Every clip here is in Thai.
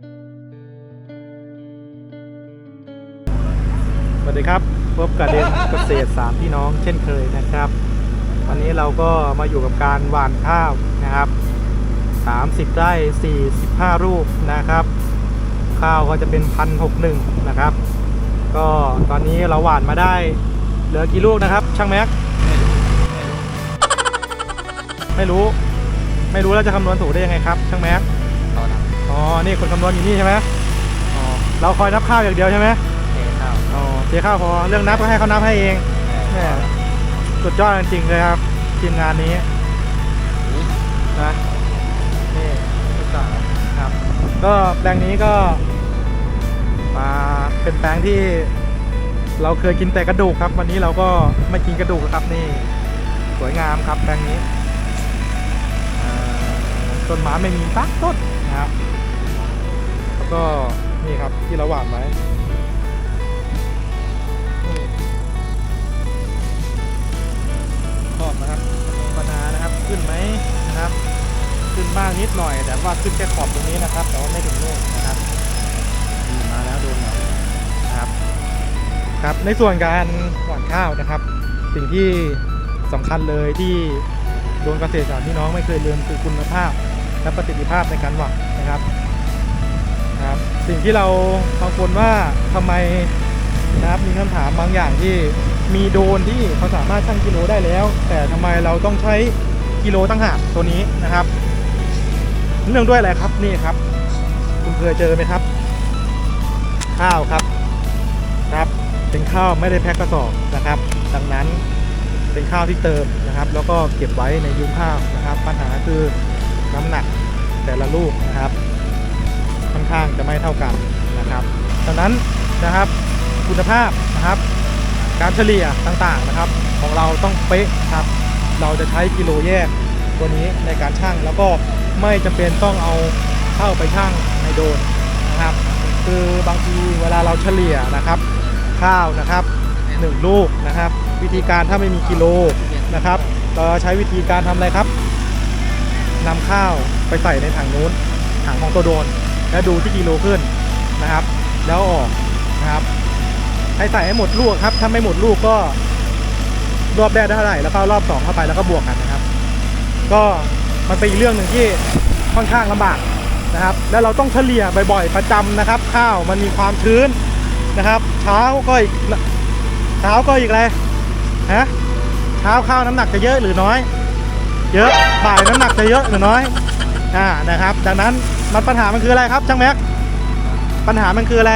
สวัสดีครับ พบกับเดนเกษตรสามพี่น้องเช่นเคยนะครับ วันนี้เราก็มาอยู่กับการหว่านข้าวนะครับ 30ไร่45 รูปนะครับ ข้าวก็จะเป็นพันหกหนึ่งนะครับ ก็ตอนนี้เราหว่านมาได้เหลือกี่ลูกนะครับ ช่างแม็กไม่รู้ ไม่รู้แล้วจะคำนวณถูกได้ยังไงครับ ช่างแม็ก นะอ๋อนี่คนคำนวณอยู่นี่ใช่ไหมอ๋อเราคอยนับข้าวอย่างเดียวใช่ไหมเทข้าวอ๋อเทข้าวพอเรื่องนับก็ให้เขานับให้เองแม่สุดยอดจริงๆเลยครับทีมงานนี้นะนี่ลูกสาวครับ ก็แปลงนี้ก็มาเป็นแปลงที่เราเคยกินแต่กระดูกครับ วันนี้เราก็ไม่กินกระดูกแล้วครับนี่ สวยงามครับแปลงนี้อ่าต้นไม้ไม่มีสักต้นนะครับ แล้วก็นี่ครับที่เราหว่านไว้นี่ขอบนะครับปัญหานะครับขึ้นไหมนะครับ ขึ้นบ้างนิดหน่อย แต่ว่าขึ้นแค่ขอบตรงนี้นะครับ แต่ว่าไม่ถึงโน่นนะครับมาแล้วโดนหน่อยนะครับครับ ในส่วนการหว่านข้าวนะครับ สิ่งที่สำคัญเลยที่โดนเกษตรสามพี่น้องไม่เคยลืมคือคุณภาพและประสิทธิภาพในการหว่านนะครับ สิ่งที่เรากังวลว่าทำไมนะครับมีคำถามบางอย่างที่มีโดนที่เขาสามารถชั่งกิโลได้แล้ว แต่ทำไมเราต้องใช้กิโลตั้งหากตัวนี้นะครับ เนื่องด้วยอะไรครับนี่ครับ คุณเคยเจอไหมครับ ข้าวครับครับเป็นข้าวไม่ได้แพ็คกระสอบนะครับ ดังนั้นเป็นข้าวที่เติมนะครับ แล้วก็เก็บไว้ในยุ้งข้าวนะครับ ปัญหาคือน้ำหนักแต่ละลูกนะครับ ค่อนข้างจะไม่เท่ากันนะครับดังนั้นนะครับคุณภาพนะครับการเฉลี่ยต่างๆนะครับ ของเราต้องเป๊ะครับ เราจะใช้กิโลแยกตัวนี้ในการชั่ง แล้วก็ไม่จำเป็นต้องเอาเข้าไปชั่งในโดนนะครับ คือบางทีเวลาเราเฉลี่ยนะครับ ข้าวนะครับหนึ่งลูกนะครับ วิธีการถ้าไม่มีกิโลนะครับเราใช้วิธีการทำอะไรครับนำข้าวไปใส่ในถังนู้นถังของตัวโดน แล้วดูที่กิโลขึ้นนะครับ แล้วออกนะครับ ให้ใส่ให้หมดลูกครับ ถ้าไม่หมดลูกก็รอบแรกได้เท่าไหร่แล้วก็รอบสองเข้าไปแล้วก็บวกกันนะครับ ก็มันเป็นอีกเรื่องหนึ่งที่ค่อนข้างลำบากนะครับ แล้วเราต้องเฉลี่ยบ่อยๆประจำนะครับ ข้าวมันมีความชื้นนะครับเช้าก็อีกเช้าก็อีกอะไรฮะเช้าข้าวน้ำหนักจะเยอะหรือน้อย เยอะบ่ายน้ำหนักจะเยอะหรือน้อยอ่านะครับ ดังนั้น มันปัญหามันคืออะไรครับช่างแม็กปัญหามันคืออะไร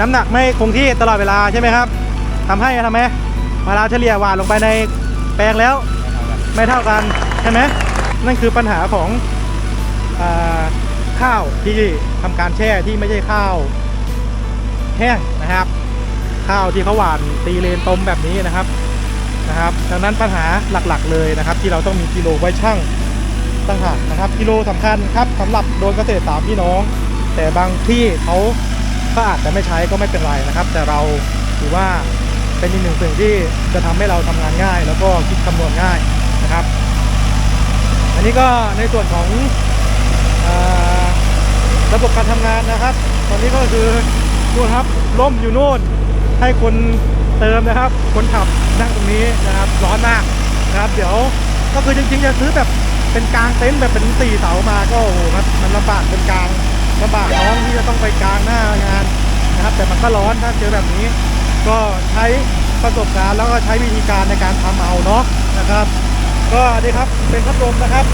น้ำหนักไม่คงที่ตลอดเวลาใช่ไหมครับทำให้ทำไมเวลาเฉลี่ยหวานลงไปในแปลงแล้ว ไม่เท่ากันใช่ไหมนั่นคือปัญหาของข้าวที่ทำการแช่ที่ไม่ใช่ข้าว แห้งนะครับ ข้าวที่เขาหวานตีเลนต้มแบบนี้นะครับนะครับ ดังนั้นปัญหาหลักๆ เลยนะครับ ที่เราต้องมีกิโลไว้ชั่ง ตั้งหากนะครับ กิโลสำคัญครับสำหรับโดนเกษตรสามพี่น้อง แต่บางที่เขาก็อาจจะไม่ใช้ก็ไม่เป็นไรนะครับ แต่เราถือว่าเป็นอีกหนึ่งสิ่งที่จะทำให้เราทำงานง่าย แล้วก็คิดคำนวณง่ายนะครับ อันนี้ก็ในส่วนของอระบบการทำงานนะครับ ตอนนี้ก็คือนู่นครับล่มอยู่นู่นให้คนเติมนะครับ คนขับนั่งตรงนี้นะครับร้อนมากนะครับ เดี๋ยวก็คือจริงๆจะซื้อแบบ เป็นกลางเต็นท์แบบเป็นสี่เสามาก็โอ้โหมันมันลำบากเป็นกลางลำบากน้องที่จะต้องไปกลางหน้างานนะครับ แต่มันก็ร้อนถ้าเจอแบบนี้ ก็ใช้ประสบการณ์แล้วก็ใช้วิธีการในการทำเอาเนาะนะครับ ก็นี่ครับเป็นพัดลมนะครับ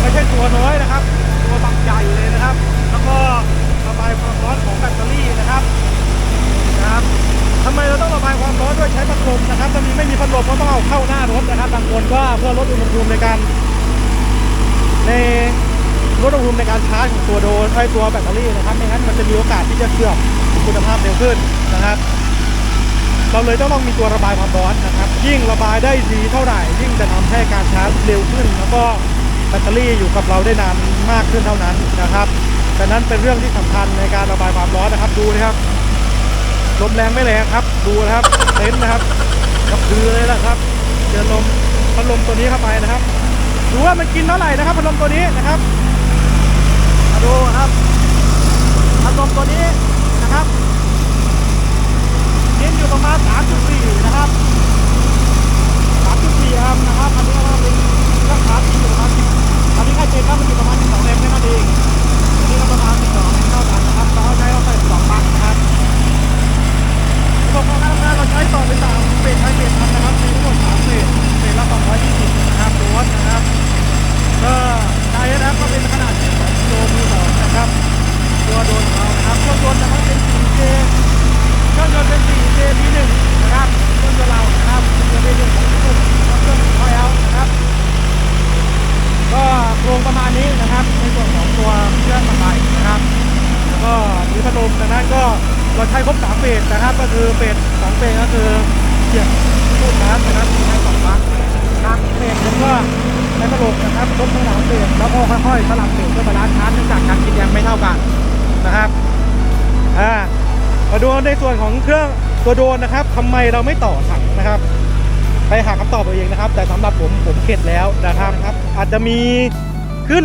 ไม่ใช่ตัวน้อยนะครับ ตัวบักใหญ่เลยนะครับ แล้วก็ระบายความร้อนของแบตเตอรี่นะครับนะครับทำไมเราต้องระบายความร้อนด้วยใช้พัดลมนะครับถ้ามีไม่มีพัดลมก็ต้องเอาเข้าหน้ารถนะครับบางคนก็เพื่อลดอุณหภูมิในการ ในลดอุณหภูมิในการชาร์จของตัวโดนไอ้ตัวแบตเตอรี่นะครับไม่งั้นมันจะมีโอกาสที่จะเสื่อมคุณภาพเร็วขึ้นนะครับ เราเลยต้องต้องมีตัวระบายความร้อนนะครับ ยิ่งระบายได้ดีเท่าไหร่ ยิ่งจะทำให้การชาร์จเร็วขึ้น แล้วก็แบตเตอรี่อยู่กับเราได้นานมากขึ้นเท่านั้นนะครับดังนั้นเป็นเรื่องที่สำคัญในการระบายความร้อนนะครับดูนะครับลมแรงไม่แรงครับ ดูนะครับเต็นท์นะครับกระพือเลยนะครับเจอลมพัดลมตัวนี้เข้าไปนะครับ ดูว่ามันกินเท่าไหร่นะครับพัดลมตัวนี้นะครับมาดูครับพัดลมตัวนี้นะครับกินอยู่ประมาณ 3.4 นะครับ 3.4แอมป์นะครับอันนี้ครับ ใช้ครบสามเฟสนะครับก็คือเฟสสองเฟสก็คือเสียบลูกน้ำนะครับใช้สองครั้งครับเฟสหนึ่งก็ใช้กระโหลกนะครับครบทั้งสามเฟสแล้วก็ค่อยๆสลับเฟสเพื่อบาลานซ์ชาร์จเนื่องจากการกินแรงไม่เท่ากันนะครับอ่ามาดูในส่วนของเครื่องตัวโดนนะครับทำไมเราไม่ต่อถังนะครับ ไปหาคำตอบเอาเองนะครับ แต่สำหรับผมผมเข็ดแล้วนะครับครับอาจจะมีขึ้น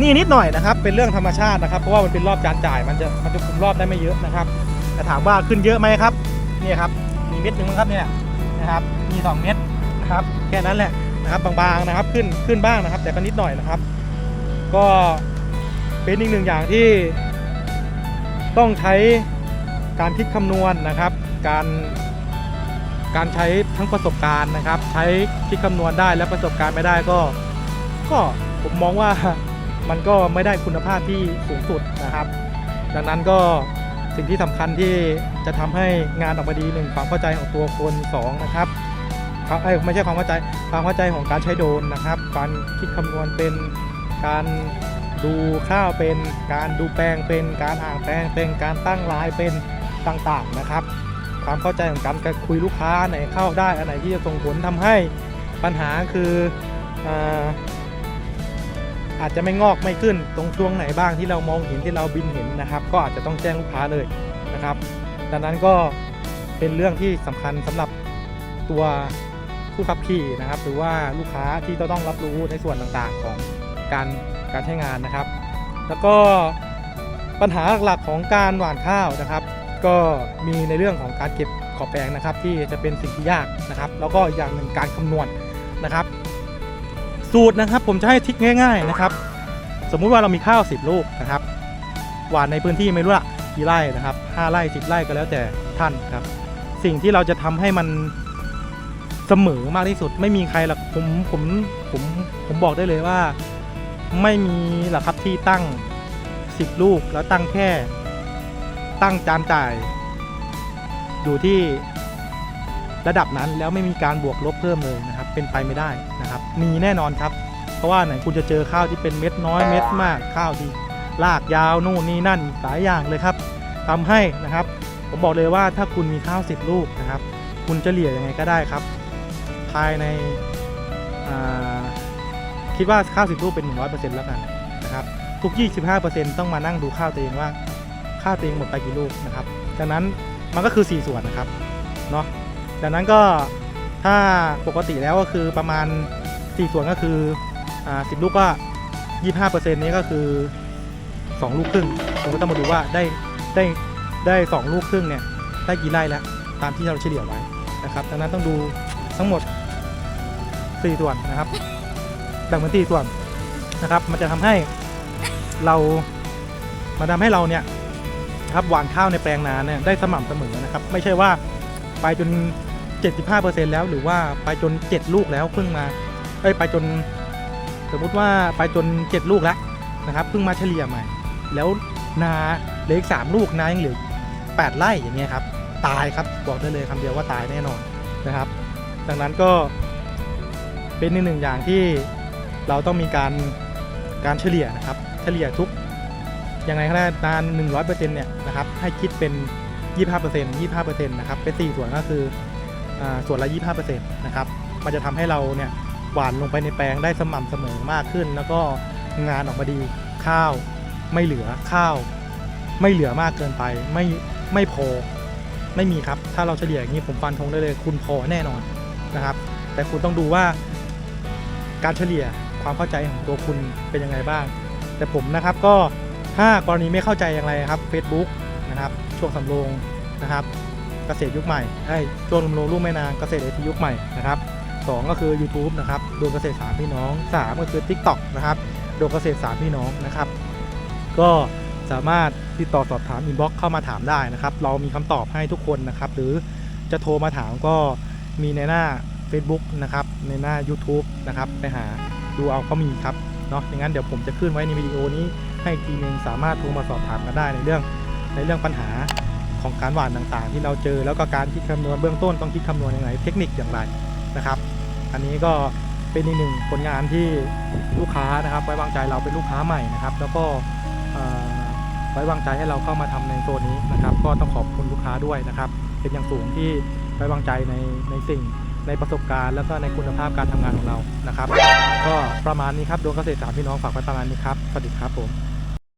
นี่นิดหน่อยนะครับ เป็นเรื่องธรรมชาตินะครับ เพราะว่ามันเป็นรอบจานจ่ายมันจะมันจะคุมรอบได้ไม่เยอะนะครับ แต่ถามว่าขึ้นเยอะไหมครับนี่ครับมีเม็ดหนึ่งมั้งครับเนี่ยนะครับ มีสองเม็ดนะครับแค่นั้นแหละนะครับบางๆนะครับขึ้นขึ้นบ้างนะครับ แต่ก็นิดหน่อยนะครับ ก็เป็นอีกหนึ่งอย่างที่ต้องใช้การคิดคำนวณนะครับ การการใช้ทั้งประสบการณ์นะครับ ใช้คิดคำนวณได้และประสบการณ์ไม่ได้ก็ ก็ผมมองว่า มันก็ไม่ได้คุณภาพที่สูงสุดนะครับ ดังนั้นก็สิ่งที่สำคัญที่จะทำให้งานออกมาดีหนึ่งความเข้าใจของตัวคนสองนะครับครับเอ้ยไม่ใช่ความเข้าใจความเข้าใจของการใช้โดนนะครับการคิดคำนวณเป็นการดูข้าวเป็นการดูแปลงเป็นการอ่างแปลงเป็นการตั้งลายเป็นต่างๆนะครับ ความเข้าใจของการคุยลูกค้าไหนเข้าได้อันไหนที่จะส่งผลทำให้ปัญหาคืออ อาจจะไม่งอกไม่ขึ้น ตรงช่วงไหนบ้างที่เรามองเห็นที่เราบินเห็นนะครับ ก็อาจจะต้องแจ้งลูกค้าเลยนะครับดังนั้นก็เป็นเรื่องที่สำคัญสำหรับตัวผู้ขับขี่นะครับ หรือว่าลูกค้าที่จะต้องรับรู้ในส่วนต่างๆของการการใช้งานนะครับ แล้วก็ปัญหาหลักๆของการหว่านข้าวนะครับ ก็มีในเรื่องของการเก็บขอบแปลงนะครับ ที่จะเป็นสิ่งที่ยากนะครับ แล้วก็อีกอย่างหนึ่งการคำนวณนะครับ สูตรนะครับ ผมจะให้ทิกง่าย ๆนะครับ สมมุติว่าเรามีข้าว 10 ลูกนะครับหวานในพื้นที่ไม่รู้ละกี่ไร่นะครับ5ไร่10ไร่ก็แล้วแต่ท่านครับ สิ่งที่เราจะทำให้มันเสมอมากที่สุด ไม่มีใครหรอกผมผมผมผมบอกได้เลยว่า ไม่มีหรอกครับที่ตั้ง 10 ลูกแล้วตั้งแค่ ตั้งจานจ่าย อยู่ที่ระดับนั้นแล้วไม่มีการบวกลบเพิ่มเลยนะครับ เป็นไปไม่ได้ นะครับมีแน่นอนครับ เพราะว่าไหนคุณจะเจอข้าวที่เป็นเม็ดน้อยเม็ดมากข้าวที่ลากยาวนู่นนี่นั่นหลายอย่างเลยครับทำให้นะครับ ผมบอกเลยว่าถ้าคุณมีข้าวสิบลูกนะครับ คุณจะเหลี่ยยังไงก็ได้ครับ ภายในคิดว่าข้าวสิบลูกเป็น 100%แล้วกันนะครับทุก 25%ต้องมานั่งดูข้าวตัวเองว่าข้าวตัวเองหมดไปกี่ลูกนะครับดังนั้นมันก็คือ 4 ส่วนนะครับเนาะดังนั้นก็ถ้าปกติแล้วก็คือประมาณ 4ส่วนก็คืออ่า10ลูกก็25%นี้ก็คือ2ลูกครึ่งผมก็ต้องมาดูว่าได้ได้ได้2ลูกครึ่งเนี่ยได้กี่ไร่แล้วตามที่เราเฉลี่ยไว้นะครับดังนั้นต้องดูทั้งหมด4ส่วนนะครับแบ่งเป็น4ส่วนนะครับ มันจะทำให้เรามันทำให้เราเนี่ยครับหว่านข้าวในแปลงนาเนี่ยได้สม่ำเสมอนะครับ ไม่ใช่ว่าไปจน 75%แล้วหรือว่าไปจน 7 ลูกแล้วเพิ่งมา อ้ยไปจน สมมุติว่าไปจน 7 ลูกแล้วนะครับเพิ่งมาเฉลี่ยใหม่ แล้วนาเหลืออีก3ลูกนายังเหลือ8ไร่อย่างเงี้ยครับตายครับบอกได้เลยคำเดียวว่าตายแน่นอนนะครับ ดังนั้นก็เป็นหนึ่งอย่างที่เราต้องมีการการเฉลี่ยนะครับ เฉลี่ยทุกยังไงก็ได้นาน100%เปอร์เซ็นเนี่ยนะครับให้คิดเป็น25% 25%นยี่สิบห้าเปอร์เซ็นนะครับเป็น4ส่วนก็คืออส่วนละ25%นะครับมันจะทำให้เราเนี่ย หวานลงไปในแปลงได้สม่ำเสมอมากขึ้น แล้วก็งานออกมาดีข้าวไม่เหลือข้าว ไม่เหลือมากเกินไป ไม่ไม่พอ ไม่มีครับ ถ้าเราเฉลี่ยอย่างนี้ผมฟันธงได้เลย คุณพอแน่นอนนะครับ แต่คุณต้องดูว่า การเฉลี่ยความเข้าใจของตัวคุณเป็นยังไงบ้าง แต่ผมนะครับก็ถ้ากรณีไม่เข้าใจอย่างไรครับ Facebook นะครับ ช่วงสำโรงนะครับ เกษตรยุคใหม่ไอ้ช่วงสำโรงลูกแม่นางเกษตรเอทียุคใหม่นะครับ สองก็คือ YouTube นะครับดวงเกษตรสามพี่น้องสามก็คือ TikTok นะครับดวงเกษตรสามพี่น้องนะครับ ก็สามารถติดต่อสอบถามอินบ็อกซ์เข้ามาถามได้นะครับ เรามีคำตอบให้ทุกคนนะครับ หรือจะโทรมาถามก็มีในหน้า Facebook นะครับในหน้า YouTube นะครับไปหาดูเอาเขามีครับเนาะอย่างนั้นเดี๋ยวผมจะขึ้นไว้ในวิดีโอนี้ให้ทีหนึงสามารถโทรมาสอบถามกันได้ในเรื่อง ในเรื่องปัญหาของการหว่านต่างๆ ที่เราเจอแล้วก็การคิดคำนวณเบื้องต้นต้องคิดคำนวณยังไงเทคนิคอย่างไรนะครับ อันนี้ก็เป็นอีกหนึ่งผลงานที่ลูกค้านะครับ ไว้วางใจเราเป็นลูกค้าใหม่นะครับ แล้วก็ไว้วางใจให้เราเข้ามาทำในโซนนี้นะครับ ก็ต้องขอบคุณลูกค้าด้วยนะครับ เป็นอย่างสูงที่ไว้วางใจในในสิ่งในประสบการณ์แล้วก็ในคุณภาพการทำงานของเรานะครับ ก็ประมาณนี้ครับดวงเกษตรสามพี่น้องฝากไว้ประมาณนี้ครับสวัสดีครับผม